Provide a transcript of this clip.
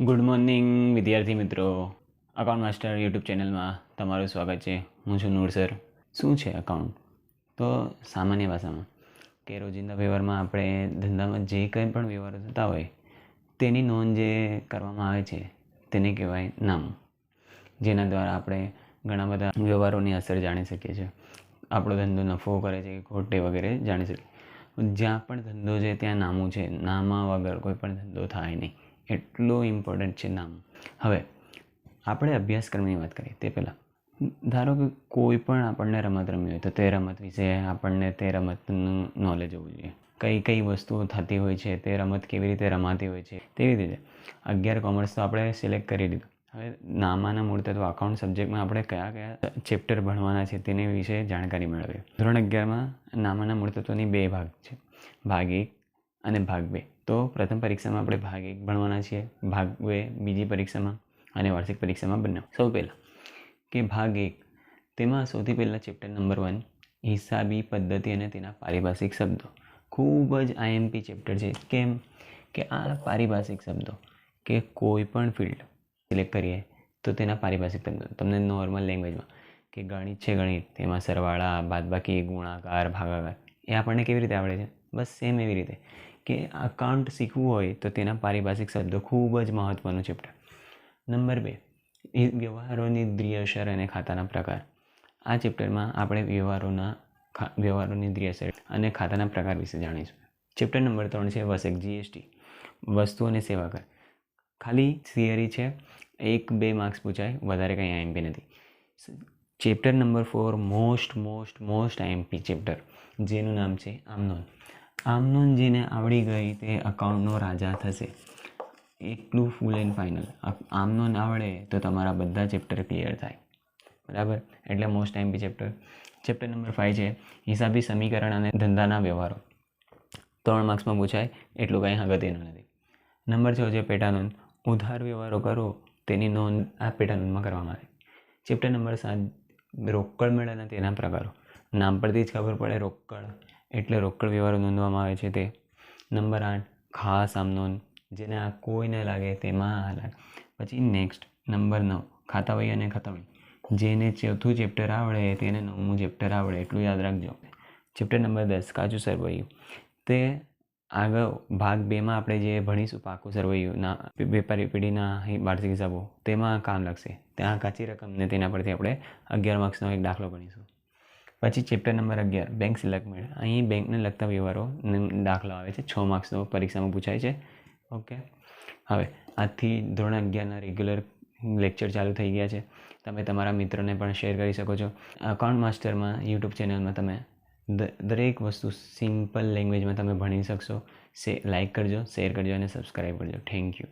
Good morning વિદ્યાર્થી મિત્રો. Account master YouTube ચેનલમાં તમારું સ્વાગત છે. હું છું નૂર સર શું છે અકાઉન્ટ તો સામાન્ય ભાષામાં કે રોજિંદા વ્યવહારમાં આપણે ધંધામાં જે કંઈ પણ વ્યવહારો થતા હોય, તેની નોંધ જે કરવામાં આવે છે, તેને કહેવાય નામ. જેના દ્વારા આપણે ઘણા બધા વ્યવહારોની અસર જાણી શકીએ છીએ. આપણો ધંધો નફો કરે છે કે ખોટે વગેરે જાણી શકીએ. જ્યાં પણ ધંધો છે, ત્યાં નામું છે. નામા વગર કોઈ પણ ધંધો થાય નહીં. એટલું ઇમ્પોર્ટન્ટ છે નામ. હવે, આપણે અભ્યાસક્રમની વાત કરીએ, તે પહેલાં. ધારો કે કોઈ પણ આપણને રમત રમવી હોય, તો તે રમત વિશે આપણને તે રમતનું નોલેજ હોવું જોઈએ. કઈ કઈ વસ્તુઓ થતી હોય છે, તે રમત કેવી રીતે રમાતી હોય છે તેવી રીતે અગિયાર કોમર્સ તો આપણે સિલેક્ટ કરી દીધું. હવે, નામાના મૂળ તત્વ અકાઉન્ટ સબ્જેક્ટમાં આપણે કયા કયા ચેપ્ટર ભણવાના છે, તેની વિશે જાણકારી મેળવીએ. ધોરણ અગિયારમાં નામાના મૂળ તત્વની બે ભાગ છે. ભાગ એક અને ભાગ બે. તો પ્રથમ પરીક્ષામાં આપણે ભાગ એક ભણવાના છીએ, ભાગ બે બીજી પરીક્ષામાં અને વાર્ષિક પરીક્ષામાં બંને સૌ પહેલાં કે ભાગ એક, તેમાં સૌથી પહેલાં ચેપ્ટર નંબર વન હિસાબી પદ્ધતિ અને તેના પારિભાષિક શબ્દો. ખૂબ જ આઈએમપી ચેપ્ટર છે. કેમ? કે આ પારિભાષિક શબ્દો કે કોઈ પણ ફિલ્ડ સિલેક્ટ કરીએ તો તેના પારિભાષિક શબ્દો તમને નોર્મલ લેંગ્વેજમાં કે ગણિત છે ગણિત, તેમાં સરવાળા, બાદબાકી, ગુણાકાર, ભાગાકાર, એ આપણને કેવી રીતે આવડે છે? બસ સેમ એવી રીતે. કે આ કાંટ શીખવું હોય તો તેના પારિભાષિક શબ્દો ખૂબ જ મહત્ત્વનું ચેપ્ટર નંબર બે વ્યવહારોની દ્રિયસર અને ખાતાના પ્રકાર. આ ચેપ્ટરમાં આપણે વ્યવહારોના વ્યવહારોની દ્રિયસર અને ખાતાના પ્રકાર વિશે જાણીશું. ચેપ્ટર નંબર ત્રણ છે વસેક જીએસટી, વસ્તુ અને સેવા કર. ખાલી થિયરી છે, એક બે માર્ક્સ પૂછાય, વધારે કંઈ આઈએમપી નથી. Chapter number four, most most most IMP chapter, જેનું નામ છે આમનોન. આમનોન જેને આવડી ગઈ તે અકાઉન્ટનો રાજા થશે. એટલું ફૂલ એન્ડ ફાઇનલ આમનોન આવડે તો તમારા બધા ચેપ્ટર ક્લિયર થાય. બરાબર? એટલે most time B chapter chapter number five છે, હિસાબી સમીકરણ અને ધંધાના વ્યવહારો. ત્રણ માર્ક્સમાં પૂછાય, એટલું કંઈ અગત્યનું નથી. નંબર છ છે પેટાનોન ઉધાર વ્યવહારો કરો, તેની નોંધ આ પેટાનોનમાં કરવામાં આવે. ચેપ્ટર નંબર સાત, રોકડ મેળાના તેના પ્રકારો. નામ પરથી જ ખબર પડે રોકડ. એટલે રોકડ વ્યવહારો નોંધવામાં આવે છે તે. નંબર આઠ, ખાસ આમનોન જેને આ કોઈ ન લાગે તેમાં આ લાગે. પછી નેક્સ્ટ નંબર નવ, ખાતાવહી અને ખાતાવળી જેને ચોથું ચેપ્ટર આવડે, તેને નવમું ચેપ્ટર આવડે, એટલું યાદ રાખજો ચેપ્ટર નંબર દસ કાચું સરવૈયું. તે આગળ ભાગ બેમાં આપણે જે ભણીશું, પાકું સરવૈયુંના વેપારી પેઢીના વાર્ષિક હિસાબો, તેમાં કામ લાગશે. ત્યાં કાચી રકમ ને તેના પરથી આપણે અગિયાર માર્ક્સનો એક દાખલો ગણીશું પછી ચેપ્ટર નંબર અગિયાર બેંક સિલક અહીં બેંકને લગતા વ્યવહારો દાખલો આવે છે. છ માર્ક્સનો પરીક્ષામાં પૂછાય છે. ઓકે હવે, આજથી ધોરણ અગિયારના રેગ્યુલર લેક્ચર ચાલુ થઈ ગયા છે. તમે તમારા મિત્રોને પણ શેર કરી શકો છો. અકાઉન્ટ માસ્ટરમાં યુટ્યુબ ચેનલમાં તમે દરેક વસ્તુ સિમ્પલ લેંગ્વેજમાં તમે ભણી શકશો. સે લાઇક કરજો શેર કરજો અને સબસ્ક્રાઈબ કરજો. Thank you